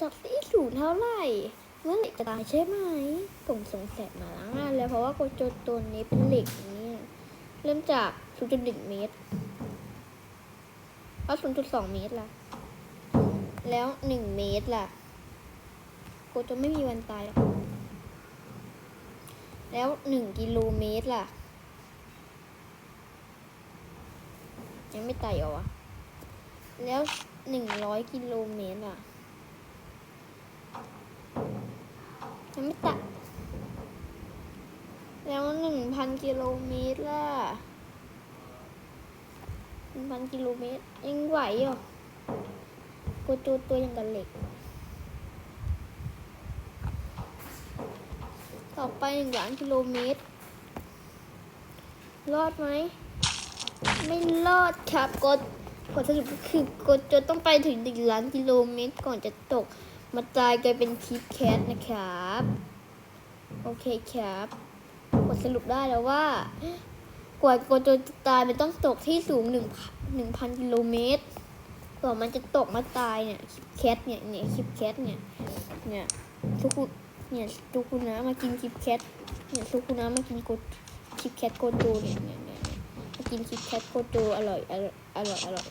จากที่สูงเท่าไหร่ เมื่อเหล็กจะตายใช่ไหม ผมสงสัยมาแล้วนานแล้วเพราะว่าโกโจตัวนี้เป็นเหล็กอย่างนี้ยเริ่มจาก 0.1 เมตร แล้ว 0.2 เมตรล่ะ แล้ว 1 เมตรล่ะ โกโจไม่มีวันตายหรอกแล้ว 1 กิโลเมตรล่ะ ยังไม่ตายเหรอวะ แล้วหนึ่งร้อยกิโลเมตรอะ ยังไม่ตัด แล้วหนึ่งพันกิโลเมตรล่ะหนึ่งพันกิโลเมตรยังไหวเหรอกูตัวตัวยังกับเหล็ก ต่อไปหนึ่งล้านกิโลเมตร รอดไหม ไม่รอดครับกดกดสรุปก็คือกดจนต้องไปถึงหนึ่งล้านกิโลเมตรก่อนจะตก มาตายกลายเป็นคิดแคทนะครับ โอเคครับกดสรุปได้แล้วว่า กว่ากดจจะตายมันต้องตกที่สูงหนึ่งหนึ่งพันกิโลเมตรกว่ามันจะตกมาตายเนี่ยคิดแคทเนี่ยเนี่ยคิดแคทเนี่ยเนี่ยทุกคนเนี่ยทุกคนนะมากินคิดแคทเนี่ยทุกคนนะมากินกดคิดแคทโกโจเนี่ยเนี่ยเนี่ยมากินคิดแคทโกโจอร่อยอร่อยอร่อย